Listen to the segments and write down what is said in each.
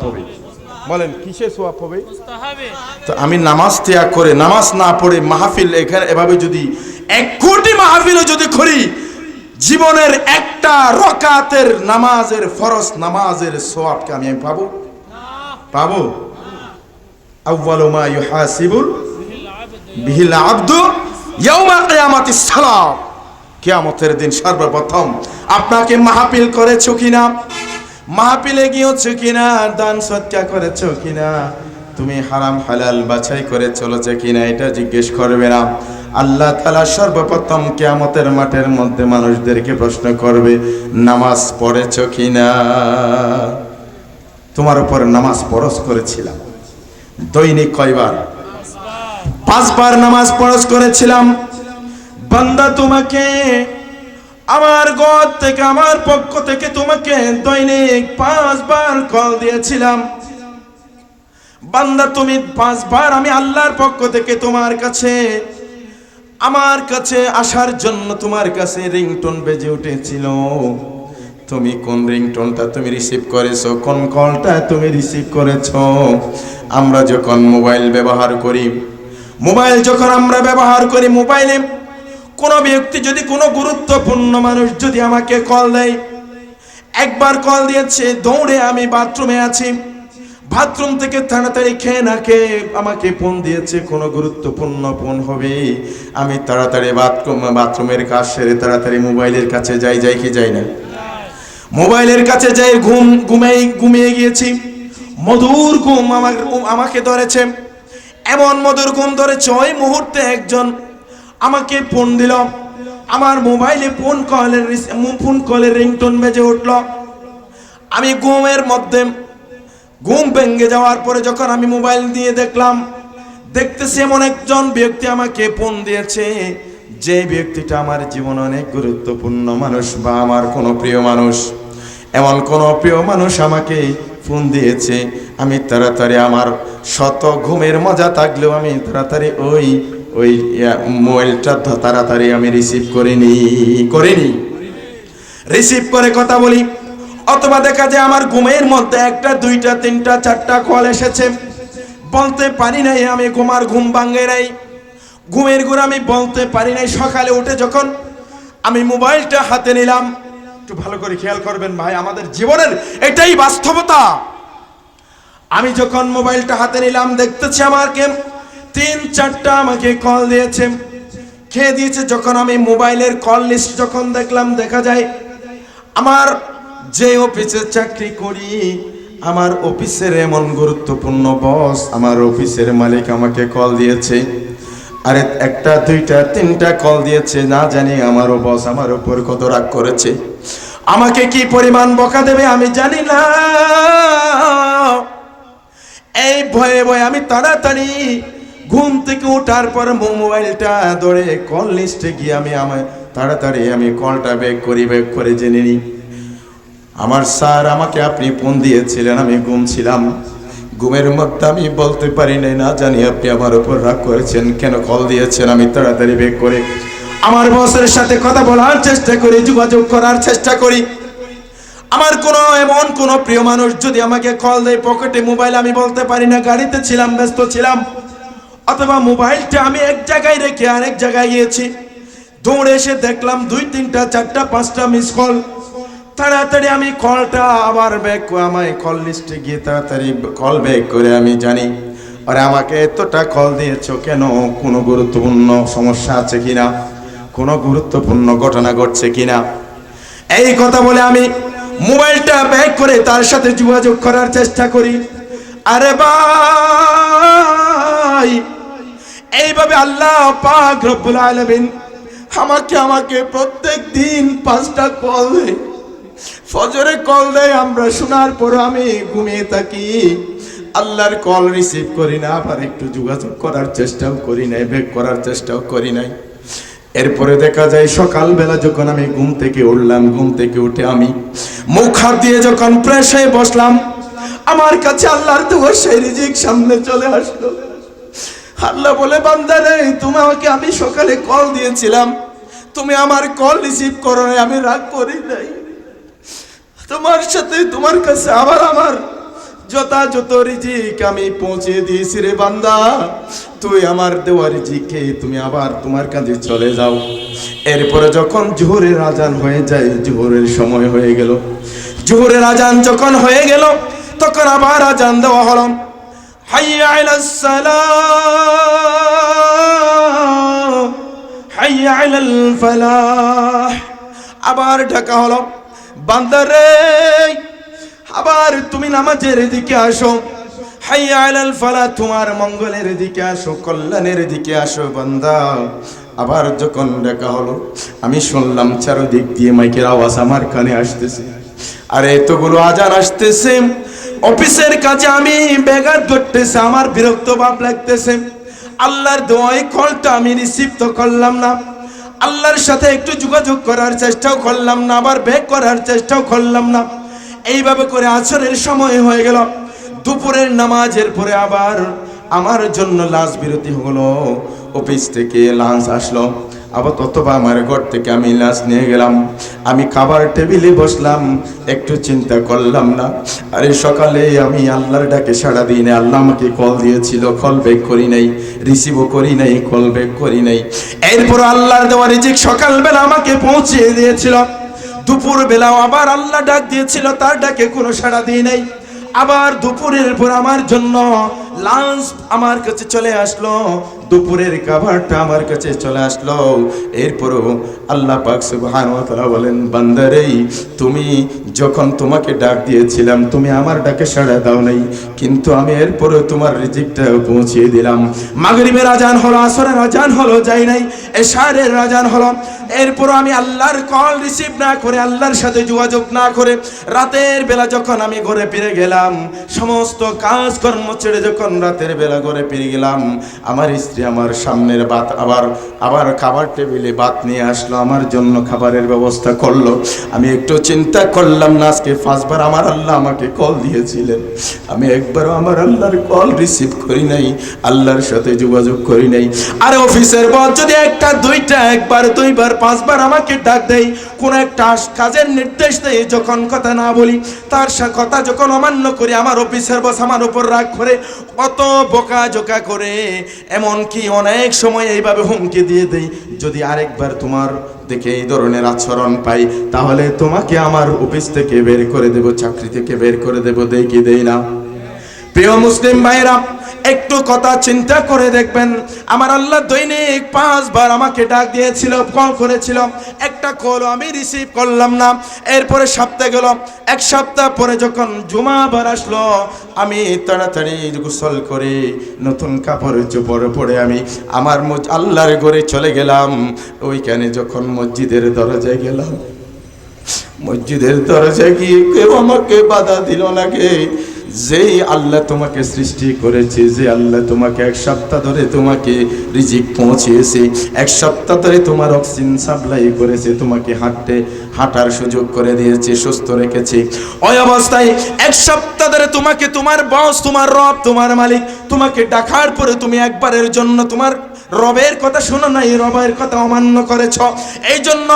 সোয়াব হবে। বলেন কিসের সোয়াব হবে? তো আমি নামাজ ত্যাগ করে নামাজ না পড়ে মাহফিল এখানে এভাবে যদি এক কোটি মাহফিলও যদি করি জীবনের একটা রকাতের নামাজের ফরজ নামাজের সোয়াবকে আমি আমি পাবো? পাবো ইউহাসিবুল বিহিল আব্দু ইয়াউমা কিয়ামাতিস সালাম। কিয়ামতের দিন সর্বপ্রথম আপনাকে মাহফিল করেছ কিনা? মাহফিলে গিয়েছো কিনা, দান সৎকা করেছ কিনা? তুমি হারাম হালাল বাছাই করে চলেছে কিনা, এটা জিজ্ঞেস করবে না। আল্লাহ তালা সর্বপ্রথম কিয়ামতের মাঠের মধ্যে মানুষদেরকে প্রশ্ন করবে, নামাজ পড়েছো কিনা? তোমার উপর নামাজ পরশ করেছিলাম। দৈনিক কয়বার? পাঁচবার নামাজ পরশ করেছিলাম। বান্দা তোমাকে আমার গদ থেকে, আমার পক্ষ থেকে তোমাকে দৈনিক পাঁচবার কল দিয়েছিলাম। বান্দা, তুমি পাঁচবার আমি আল্লাহর পক্ষ থেকে তোমার কাছে, আমার কাছে আসার জন্য তোমার কাছে রিংটোন বেজে উঠেছিল। তুমি কোন রিংটোনটা তুমি রিসিভ করেছ? কোন কলটা তুমি রিসিভ করেছ? আমরা যখন মোবাইল ব্যবহার করি, মোবাইল যখন আমরা ব্যবহার করি, মোবাইলে কোনো ব্যক্তি যদি কোনো গুরুত্বপূর্ণ মানুষ যদি আমাকে কল দেয়, একবার কল দিয়েছে, দৌড়ে আমি বাথরুমে আছি, বাথরুম থেকে তাড়াতাড়ি খেয়ে না খেয়ে আমাকে ফোন দিয়েছে, কোনো গুরুত্বপূর্ণ ফোন হবে। আমি তাড়াতাড়ি বাথরুম, বাথরুমের কাজ সেরে তাড়াতাড়ি মোবাইলের কাছে যাই যাই কি যাই না। মোবাইলের কাছে যাই, ঘুম ঘুমিয়ে ঘুমিয়ে গিয়েছি। মধুর ঘুম আমার, আমাকে ধরেছে। এমন মধুর ঘুম ধরেছে, ওই মুহূর্তে একজন আমাকে ফোন দিল। আমার মোবাইলে ফোন কলের ফোন কলের রিংটোন বেজে উঠল। আমি ঘুমের মধ্যে, ঘুম ভেঙে যাওয়ার পরে যখন আমি মোবাইল দিয়ে দেখলাম দেখতেছি এমন একজন ব্যক্তি আমাকে ফোন দিয়েছে। যে ব্যক্তিটা আমার জীবনে অনেক গুরুত্বপূর্ণ মানুষ বা আমার কোনো প্রিয় মানুষ। এমন কোনো প্রিয় মানুষ আমাকে ফোন দিয়েছে। আমি তাড়াতাড়ি আমার শত ঘুমের মজা থাকলেও আমি তাড়াতাড়ি ওই ওই মোবাইলটা তাড়াতাড়ি আমি রিসিভ করিনি করিনি। রিসিভ করে কথা বলি, অথবা দেখা যায় আমার ঘুমের মধ্যে একটা, দুইটা, তিনটা, চারটা কল এসেছে। বলতে পারি নাই আমি ঘুমার ঘুম ভাঙে নাই। ঘুমের ঘুর আমি বলতে পারি নাই সকালে উঠে যখন আমি মোবাইলটা হাতে নিলাম। একটু ভালো করে খেয়াল করবেন ভাই, আমাদের জীবনের এটাই বাস্তবতা। আমি যখন মোবাইলটা হাতে নিলাম, দেখতেছি আমার আমাকে তিন, চারটা আমাকে কল দিয়েছে। খেয়ে দিয়েছে যখন আমি মোবাইলের কল লিস্ট যখন দেখলাম, দেখা যায় আমার যে অফিসে চাকরি করি, আমার অফিসের এমন গুরুত্বপূর্ণ বস আমার অফিসের মালিক আমাকে কল দিয়েছে। আরে একটা, দুইটা, তিনটা কল দিয়েছে, না জানি আমারও বস আমার উপর কত রাগ করেছে। আমাকে কি পরিমাণ বকা দেবে আমি জানি না। এই ভয়ে ভয়ে আমি তাড়াতাড়ি ঘুম থেকে ওঠার পর মোবাইলটা ধরে কল লিস্টে গিয়ে আমি আমার তাড়াতাড়ি আমি কলটা ব্যাক করি ব্যাক করে জেনে নিই। আমার স্যার আমাকে আপনি ফোন দিয়েছিলেন, আমি ঘুমছিলাম ঘুমের মধ্যে আমি বলতে পারি নাই, না জানি আপনি আমার উপর রাগ করেছেন, কেন কল দিয়েছেন, আমি তাড়াতাড়ি বেক করে আমার বসের সাথে কথা বলার চেষ্টা করি, যোগাযোগ করার চেষ্টা করি। আমার কোনো এমন কোনো প্রিয় মানুষ যদি আমাকে কল দেয় পকেটে মোবাইল আমি বলতে পারি না, গাড়িতে ছিলাম, ব্যস্ত ছিলাম। অথবা মোবাইলটা আমি এক জায়গায় রেখে আরেক জায়গায় গিয়েছি। দৌড়ে এসে দেখলাম দুই, তিনটা, চারটা, পাঁচটা মিস কল তাড়াতাড়ি আমি কলটা আবার ব্যাক আমায় কল লিস্টে গিয়ে তাড়াতাড়ি কল ব্যাক করে আমি জানি। আরে আমাকে এতটা কল দিয়েছ কেন? কোনো গুরুত্বপূর্ণ সমস্যা আছে কিনা? কোনো গুরুত্বপূর্ণ ঘটনা ঘটছে কিনা? এই কথা বলে আমি মোবাইলটা ব্যাক করে তার সাথে যোগাযোগ করার চেষ্টা করি। আরে ভাই! এইভাবে আল্লাহ পাক রব্বুল আলামিন আমাকে আমাকে প্রত্যেক দিন পাঁচটা কল দেয়। ফজরে কল দেয়, আমরা শোনার পর আমি ঘুমিয়ে থাকি। আল্লাহর কল রিসিভ করি না, আবার একটু যোগাযোগ করার চেষ্টাও করি নাই, ব্যাক করার চেষ্টাও করি নাই। এরপরে দেখা যায়, সকালবেলা যখন আমি ঘুম থেকে উঠলাম, ঘুম থেকে উঠে আমি মুখ হাত দিয়ে যখন হয়ে বসলাম, আমার কাছে আল্লাহর দুয়ার সেই রিজিক সামনে চলে আসলো। আল্লাহ বলে বান্দারে তোমাকে আমি সকালে কল দিয়েছিলাম। তুমি আমার কল রিসিভ করো আমি রাগ করি নাই। তোমার সাথে, তোমার কাছে আবার আমার যথাযথ রিজিক আমি পৌঁছে দিয়েছি রে বান্দা। তুই আমার দেওয়া রিজিকে তুমি আবার তোমার কাজে চলে যাও। এরপরে যখন জোহরের আজান হয়ে যায়, জোহরের সময় হয়ে গেল। জোহরের আজান যখন হয়ে গেল, তখন আবার আজান দেওয়া হলো। হাইয়া আলাস সালাহ হাইয়া আলাল ফালাহ। আবার ঢাকা হলো বান্দারে, আবার তুমি নামাজের দিকে আসো। আলাল ফালা তোমার মঙ্গলের দিকে আসো, কল্যাণের দিকে আসো বান্দা। আবার যখন দেখা হলো, আমি শুনলাম চারদিক দিয়ে মাইকের আওয়াজ আমার কানে আসতেছে। আর এতগুলো আজান আসতেছে। অফিসের কাজে আমি বেগার ধরতেছে, আমার বিরক্ত ভাব লাগতেছে। আল্লাহর দোয়াই কলটা আমি রিসিভ করলাম না। আল্লাহর সাথে একটু যোগাযোগ করার চেষ্টাও করলাম না, আবার ব্যাক করার চেষ্টাও করলাম না। এইভাবে করে আচরের সময় হয়ে গেল। দুপুরের নামাজের পরে আবার আমার জন্য লাঞ্চ বিরতি হলো, অফিস থেকে লাঞ্চ আসলো। আবার অথবা আমার ঘর থেকে আমি লাঞ্চ নিয়ে গেলাম। আমি খাবার টেবিলে বসলাম, একটু চিন্তা করলাম না। আরে সকালে আমি আল্লাহর ডাকে সাড়া দিই না আল্লাহ আমাকে কল দিয়েছিল কল ব্যাক করি নাই রিসিভও করি নাই কল ব্যাক করি নাই। এরপর আল্লাহর দেওয়া রিজিক সকালবেলা আমাকে পৌঁছিয়ে দিয়েছিল। দুপুর বেলাও আবার আল্লাহ ডাক দিয়েছিল, তার ডাকে কোনো সাড়া দিয়ে নাই। আবার দুপুরের পর আমার জন্য লাঞ্চ আমার কাছে চলে আসলো, দুপুরের খাবারটা আমার কাছে চলে আসলো। এরপরও আল্লাহ পাক সুবহান ওয়া তাআলা বলেন বান্দারেই তুমি যখন তোমাকে ডাক দিয়েছিলাম, তুমি আমার ডাকে সাড়া দাও নাই। কিন্তু আমি এরপরও তোমার রিজিকটা পৌঁছিয়ে দিলাম। মাগরিবের আজান হলো, আসরের আজান হলো, যাই নাই, এশারের আজান হলো। এরপর আমি আল্লাহর কল রিসিভ না করে, আল্লাহর সাথে যোগাযোগ না করে, রাতের বেলা যখন আমি ঘরে ফিরে গেলাম, সমস্ত কাজকর্ম ছেড়ে যখন রাতের বেলা ঘরে ফিরে গেলাম, আমার স্ত্রী আমার সামনের ভাত আবার আবার খাবার টেবিলে ভাত নিয়ে আসলো, আমার জন্য খাবারের ব্যবস্থা করল। আমি একটু চিন্তা করলাম না, আজকে পাঁচবার আমার আল্লাহ আমাকে কল দিয়েছিলেন। আমি একবারও আমার আল্লাহর কল রিসিভ করি নাই, আল্লাহর সাথে যোগাযোগ করি নাই। আর অফিসের বস যদি একটা, দুইটা, একবার, দুইবার, পাঁচবার আমাকে ডাক দেয়, কোন একটা কাজের নির্দেশ দেয়, যখন কথা না বলি, তার কথা যখন অমান্য করি, আমার অফিসের বস আমার উপর রাগ করে অত বোকা জোকা করে এমন কি অনেক সময় এইভাবে হুমকি দিয়ে দেই, যদি আরেকবার তোমার দেখে এই ধরনের আচরণ পাই, তাহলে তোমাকে আমার অফিস থেকে বের করে দেব, চাকরি থেকে বের করে দেব কি দেই না। প্রিয় মুসলিম ভাইরা, একটু কথা চিন্তা করে দেখবেন। আমার আল্লাহ দৈনিক পাঁচবার আমাকে ডাক দিয়েছিল, কল করেছিল। একটা কল আমি রিসিভ করলাম না। এরপরে সপ্তাহ গেল, এক সপ্তাহ পরে যখন জুমা জুমাবার আসলো, আমি তাড়াতাড়ি গোসল করে নতুন কাপড় চোপড় পরে আমি আমার আল্লাহর ঘরে চলে গেলাম। ওইখানে যখন মসজিদের দরজায় গেলাম, মসজিদের দরজায় গিয়ে কেউ আমাকে বাধা দিল না নাকি যেই আল্লাহ তোমাকে সৃষ্টি করেছে যে আল্লাহ তোমাকে এক সপ্তাহ ধরে তোমাকে রিজিক পৌঁছিয়েছে এক সপ্তাহ ধরে তোমার অক্সিজেন সাপ্লাই করেছে, তোমাকে হাঁটতে, হাঁটার সুযোগ করে দিয়েছে, সুস্থ রেখেছে। ওই অবস্থায় এক সপ্তাহ ধরে তোমাকে তোমার বস তোমার রব, তোমার মালিক তোমাকে ডাকার পরে তুমি একবারের জন্য তোমার রবের কথা শোনো নাই রবের কথা অমান্য করেছ। এই জন্য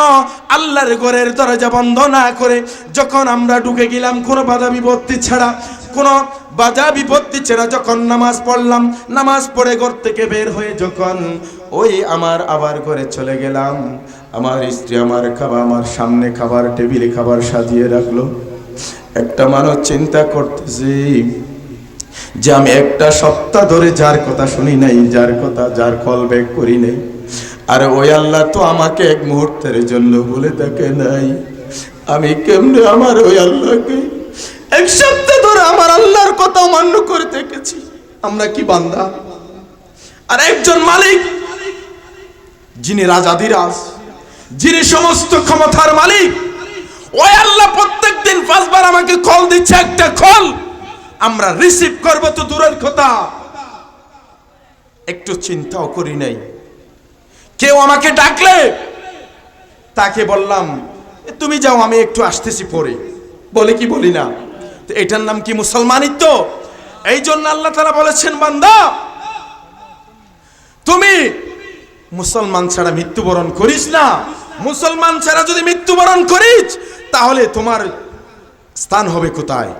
আল্লাহর ঘরের দরজা বন্ধ না করে যখন আমরা ঢুকে গেলাম, কোনো বাধা বিপত্তি ছাড়া কোনো বাজা বিপত্তি ছাড়া যখন নামাজ পড়লাম, নামাজ পড়ে ঘর থেকে বের হয়ে যখন ওই আমার আবার ঘরে চলে গেলাম, আমার স্ত্রী, আমার খাবার আমার সামনে খাবার টেবিলে খাবার সাজিয়ে রাখল। একটা মানুষ চিন্তা করতেছি যে আমি একটা সপ্তাহ ধরে যার কথা শুনি নাই, যার কথা, যার কল ব্যাক করি নাই। আর ওই আল্লাহ তো আমাকে এক মুহূর্তের জন্য বলে থাকে নাই। আমি কেমনে আমার ওই আল্লাহকে এক সপ্তাহ আমার আল্লাহর কথা অমান্য করে দেখেছি আমরা কি বান্দা? আর একজন মালিক, যিনি রাজাদিরাজ যিনি সমস্ত ক্ষমতার মালিক, ওই আল্লাহ প্রত্যেক দিন পাঁচবার আমাকে কল দিচ্ছে, একটা কল, আমরা রিসিভ করব তো দূরের কথা। একটু চিন্তাও করি নাই। কেউ আমাকে ডাকলে, তাকে বললাম তুমি যাও, আমি একটু আসতেছি পরে। বলে কি বলি না? এটার নাম কি মুসলমানিত্ব? এই জন্য আল্লাহ তারা বলেছেন, বান্দা, তুমি মুসলমান ছাড়া মৃত্যুবরণ করিস না। মুসলমান ছাড়া যদি মৃত্যুবরণ করিস, তাহলে তোমার স্থান হবে কোথায়?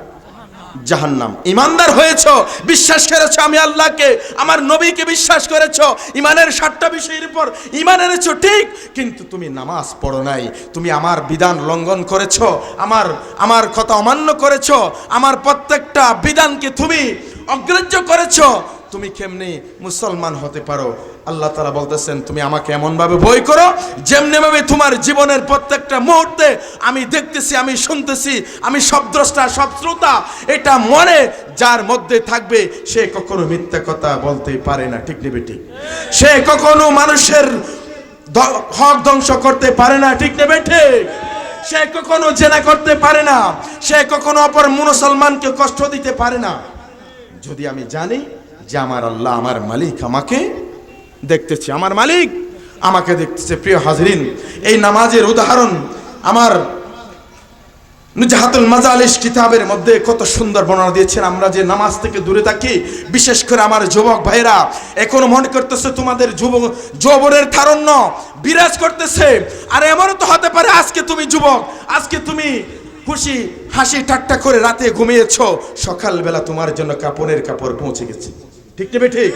জাহান্নাম। ইমানদার হয়েছ, বিশ্বাস করেছ আমি আল্লাহকে, আমার নবীকে বিশ্বাস করেছ, ইমানের সাতটা বিষয়ের উপর ইমান এনেছ, ঠিক? কিন্তু তুমি নামাজ পড়ো নাই, তুমি আমার বিধান লঙ্ঘন করেছ, আমার আমার কথা অমান্য করেছ, আমার প্রত্যেকটা বিধানকে তুমি অগ্রাহ্য করেছ তুমি কেমনি মুসলমান হতে পারো? আল্লাহ তালা বলতেছেন, তুমি আমাকে এমনভাবে বই করো যেমনিভাবে তোমার জীবনের প্রত্যেকটা মুহূর্তে আমি দেখতেছি, আমি শুনতেছি, আমি সব দ্রষ্টা, সব শ্রোতা, এটা মনে যার মধ্যে থাকবে, সে কখনো মিথ্যা কথা বলতে পারে না। ঠিক নেবে ঠিক। সে কখনো মানুষের হক ধ্বংস করতে পারে না। ঠিক নেবে ঠিক। সে কখনো জেনা করতে পারে না। সে কখনো অপর মুসলমানকে কষ্ট দিতে পারে না। যদি আমি জানি যে আমার আল্লাহ, আমার মালিক আমাকে দেখতেছে। আমার মালিক আমাকে দেখতেছে। প্রিয় হাজরিন, এই নামাজের উদাহরণ আমার নুজাহাতুল মাজালিস কিতাবের মধ্যে কত সুন্দর বর্ণনা দিয়েছেন। আমরা যে নামাজ থেকে দূরে থাকি, বিশেষ করে আমার যুবক ভাইরা এখনও মনে করতেছে তোমাদের যুবক যৌবনের তারণ্য বিরাজ করতেছে। আর এমনও তো হতে পারে, আজকে তুমি যুবক, আজকে তুমি খুশি, হাসি, ঠাট্টা করে রাতে ঘুমিয়েছো। সকালবেলা তোমার জন্য কাপড়ের কাপড় পৌঁছে গেছে। ঠিক নেবে ঠিক?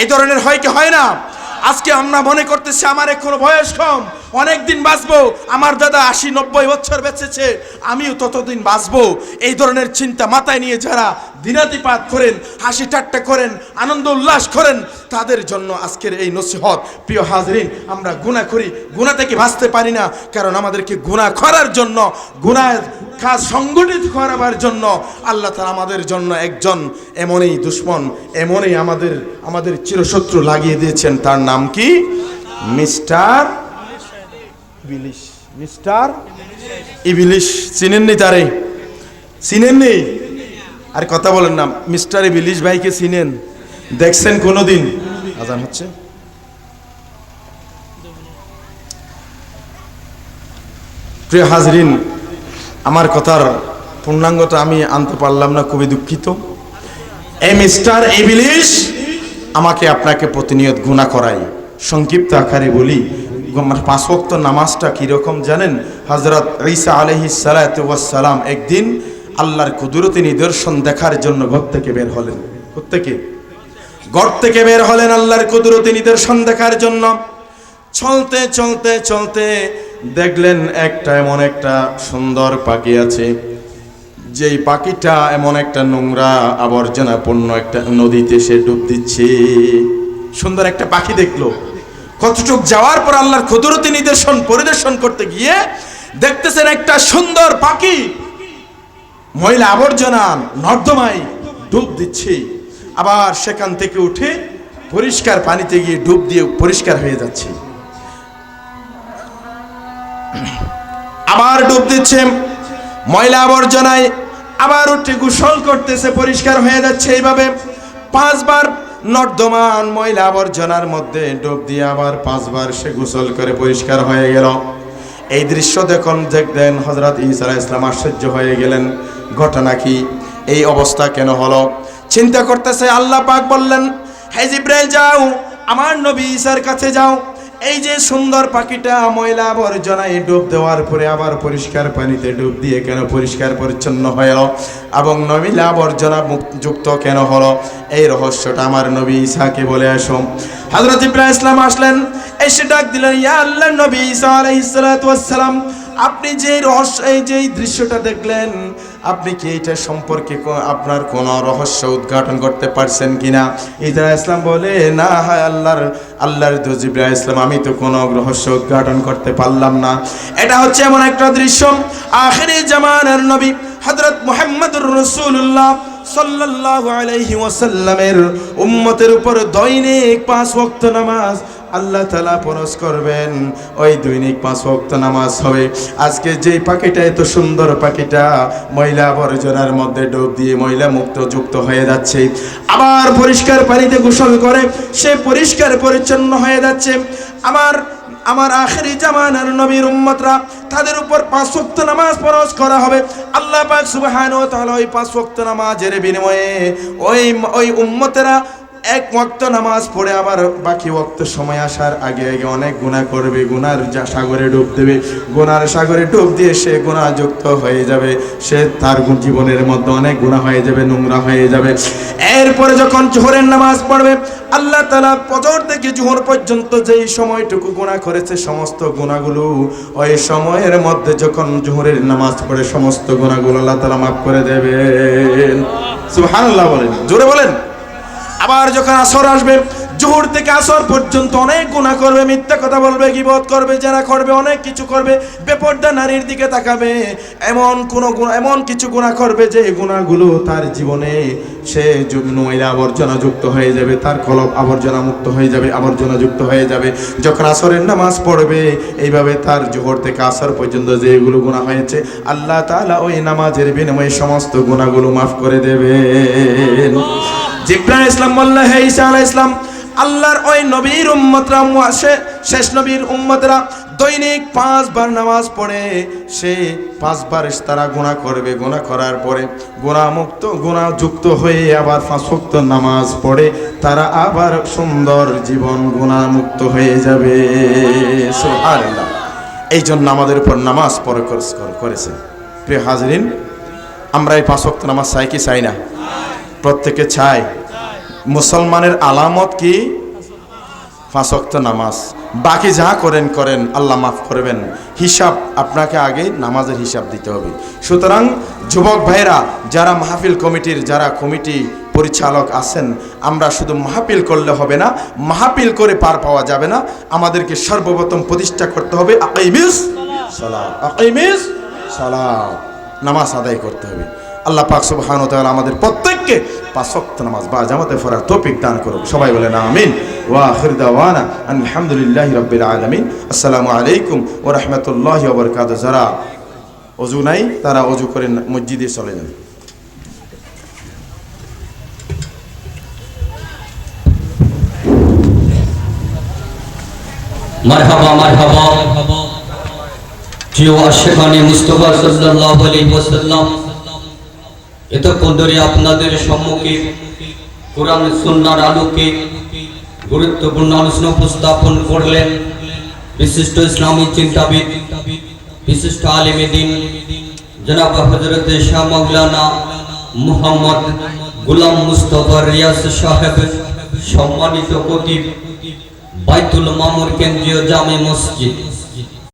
এই ধরনের হয় কি হয় না? আজকে আমরা মনে করতেছি আমার এখনও বয়স কম অনেক দিন বাঁচবো, আমার দাদা আশি নব্বই বছর বেঁচেছে, আমিও ততদিন বাঁচবো। এই ধরনের চিন্তা মাথায় নিয়ে যারা দিনাতিপাত করেন, হাসি ঠাট্টা করেন, আনন্দ উল্লাস করেন, তাদের জন্য আজকের এই নসিহত। প্রিয় হাজরিন, আমরা গুণা করি গুণা থেকে বাঁচতে পারি না, কারণ আমাদেরকে গুণা করার জন্য গুণায় কাজ সংগঠিত করাবার জন্য আল্লাহ তালা আমাদের জন্য একজন এমনই দুশ্মন, এমনই আমাদের আমাদের চিরশত্রু লাগিয়ে দিয়েছেন। তার নাম কি? মিস্টার ইবিলিশ। মিস্টার ইবিলিশ। চিনেননি তারে? চিনেননি? আর কথা বলেন না। মিস্টার ইবিলিশ ভাইকে চিনেন। দেখছেন কোনোদিন? আজান হচ্ছে। প্রিয় হাজরিন আমার কথার পূর্ণাঙ্গটা আমি আনতে পারলাম না, খুবই দুঃখিত। এই মিস্টার ইবিলিশ আমাকে আপনাকে প্রতিনিয়ত গুণা করাই সংক্ষিপ্ত আকারে বলি আমার পাঁচ ওয়াক্ত নামাজটা কীরকম জানেন? হজরত ঈসা আলহি সালাম একদিন আল্লাহর কুদরতি নিদর্শন দেখার জন্য ঘর থেকে বের হলেন। থেকে? ঘর থেকে বের হলেন আল্লাহর কুদরতি নিদর্শন দেখার জন্য। চলতে চলতে চলতে দেখলেন একটা এমন একটা সুন্দর পাখি আছে, যেই পাখিটা এমন একটা নোংরা আবর্জনাপূর্ণ একটা নদীতে সে ডুব দিচ্ছে। সুন্দর একটা পাখি দেখল। কতটুক যাওয়ার পর আল্লাহর ক্ষুদরতি নিদর্শন পরিদর্শন করতে গিয়ে দেখতেছেন একটা সুন্দর পাখি। ময়লা আবর্জনা, নর্দমায় ডুব দিচ্ছে। আবার সেখান থেকে উঠে পরিষ্কার পানিতে গিয়ে ডুব দিয়ে পরিষ্কার হয়ে যাচ্ছে। আবার ডুব দিচ্ছে। ময়লা আবর্জনায় আবার উঠে গোসল করতেছে, পরিষ্কার হয়ে যাচ্ছে এইভাবে। পাঁচবার নর্দমান ময়লা আবর্জনার মধ্যে ডুব দিয়ে আবার পাঁচবার সে গোসল করে পরিষ্কার হয়ে গেল। এই দৃশ্য দেখুন দেখলেন হজরত ইসা ইসলাম আশ্চর্য হয়ে গেলেন। ঘটনা কি? এই অবস্থা কেন হলো? চিন্তা করতেছে, আল্লাহ পাক বললেন, হে জিব্রাইল, যাও। আমার নবী ঈসার কাছে যাও। এই যে সুন্দর পাখিটা ময়লা আবর্জনায় ডুব দেওয়ার পরে আবার পরিষ্কার পানিতে ডুব দিয়ে কেন পরিষ্কার পরিচ্ছন্ন হয়ে এবং নমিলা আবর্জনা যুক্ত কেন হলো? এই রহস্যটা আমার নবী ঈসাকে বলে আসো। হযরত ইব্রাহিম ইসলাম আসলেন, এসে ডাক দিলেন, ইয়া আল্লাহ নবী ঈসা আলাইহিস সালাম, আপনি যে রহস্য এই যে দৃশ্যটা দেখলেন আপনি কি এটা সম্পর্কে আপনার কোন রহস্য উদ্ঘাটন করতে পারছেন কিনা? ইসরা ইসলাম বলে, না, হায় আল্লাহর আল্লাহর দজিব্রা ইসলাম, আমি তো কোনো রহস্য উদ্ঘাটন করতে পারলাম না। এটা হচ্ছে এমন একটা দৃশ্য। আখেরি জামানার নবী হযরত মুহাম্মদুর রাসূলুল্লাহ সাল্লাল্লাহু আলাইহি ওয়াসাল্লামের উম্মতের উপর দৈনিক পাঁচ ওয়াক্ত নামাজ আল্লাহ তালা পরশ করবেন। ওই দৈনিক পাঁচ ওয়াক্ত নামাজ হবে। আজকে যেই পাখিটা, এত সুন্দর পাখিটা, ময়লা আবর্জনার মধ্যে ডুব দিয়ে ময়লা মুক্ত যুক্ত হয়ে যাচ্ছে। আবার পরিষ্কার পানিতে গোসল করে, সে পরিষ্কার পরিচ্ছন্ন হয়ে যাচ্ছে। আমার আমার আখেরি জামানার নবীর উম্মতরা, তাদের উপর পাঁচ ওয়াক্ত নামাজ ফরজ করা হবে। আল্লাহ পাক তাআলা ওই পাঁচ ওয়াক্ত নামাজের বিনিময়ে ওই ওই উম্মতেরা এক ওয়াক্ত নামাজ পড়ে আবার বাকি ওয়াক্ত সময় আসার আগে আগে অনেক গুণা করবে, গুনার যা সাগরে ডুব দেবে, গুনার সাগরে ডুব দিয়ে সে গুণাযুক্ত হয়ে যাবে, সে তার জীবনের মধ্যে অনেক গুণা হয়ে যাবে, নোংরা হয়ে যাবে। এরপরে যখন জোহরের নামাজ পড়বে, আল্লাহ তালা পজর থেকে জোহর পর্যন্ত যেই সময়টুকু গুণা করেছে, সমস্ত গুণাগুলো ওই সময়ের মধ্যে যখন জোহরের নামাজ পড়ে, সমস্ত গুণাগুলো আল্লাহ তালা মাফ করে দেবেন। সুবহানাল্লাহ বলেন। জোরে বলেন। আবার যখন আসর আসবে, জোহর থেকে আসর পর্যন্ত অনেক গুণা করবে, মিথ্যা কথা বলবে কি গিবত করবে যারা করবে, অনেক কিছু করবে, বেপর্দা নারীর দিকে তাকাবে, এমন কোন গুণা এমন কিছু গুণা করবে যে গুণাগুলো তার জীবনে সে যু- ময়লা আবর্জনা যুক্ত হয়ে যাবে, তার কলব আবর্জনা মুক্ত হয়ে যাবে, আবর্জনা যুক্ত হয়ে যাবে। যখন আসরের নামাজ পড়বে, এইভাবে তার জোহর থেকে আসর পর্যন্ত যেগুলো গুণা হয়েছে, আল্লাহ তাআলা ওই নামাজের বিনিময়ে সমস্ত গুণাগুলো মাফ করে দেবেন। জিব্রাইল ইসলাম মোল্লা হে ঈসা আলাইহিস ইসলাম আল্লাহর ওই নবীর উম্মতরা মুআশে শেষ নবীর উম্মতরা দৈনিক পাঁচবার নামাজ পড়ে। সে পাঁচবার তারা গুনাহ করবে। গুনাহ করার পরে গুনাহ মুক্ত গুনাহ যুক্ত হয়ে আবার ওয়াক্ত নামাজ পড়ে। তারা আবার সুন্দর জীবন গুনাহ মুক্ত হয়ে যাবে। এই জন্য আমাদের উপর নামাজ পরে করেছে প্রিয় হাজরিন, আমরা এই পাঁচ ওয়াক্ত নামাজ চাই কি চাই না? প্রত্যেকে চাই মুসলমানের আলামত কি? ওয়াক্ত নামাজ। বাকি যা করেন করেন, আল্লাহ মাফ করবেন। হিসাব আপনাকে আগে নামাজের হিসাব দিতে হবে। সুতরাং যুবক ভাইরা যারা মাহফিল কমিটির, যারা কমিটি পরিচালক আছেন, আমরা শুধু মাহফিল করলে হবে না, মাহফিল করে পার পাওয়া যাবে না। আমাদেরকে সর্বপ্রথম প্রতিষ্ঠা করতে হবে আকাইমিস সালাম আকাইমিস সালাম নামাজ আদায় করতে হবে। আল্লাহ পাক সুবহানাহু তাআলা আমাদের প্রত্যেককে পাঁচ ওয়াক্ত নামাজ বা জামাতে পড়ার তৌফিক দান করুন সবাই বলেন আমিন। ওয়া আখির দাওয়ানা আলহামদুলিল্লাহি রাব্বিল আলামিন। আসসালামু আলাইকুম ওয়া রাহমাতুল্লাহি ওয়া বারাকাতুহু। যারা অজু নাই, তারা অজু করে মসজিদে চলে যান। মারহাবা মারহাবা। প্রিয় আশেখানে মুস্তফা সাল্লাল্লাহু আলাইহি ওয়াসাল্লাম এতক্ষণ ধরে আপনাদের সম্মুখে কোরআন সুন্নাহর আলোকে গুরুত্বপূর্ণ আলোচনা উপস্থাপন করলেন বিশিষ্ট ইসলামী চিন্তাবিদ, বিশিষ্ট আলেমে দিন, জনাব হজরত শাহ মাওলানা মুহাম্মদ গুলাম মুস্তফা রিয়াজ সাহেব, সম্মানিত কতিব বাইতুল মামুর কেন্দ্রীয় জামে মসজিদ।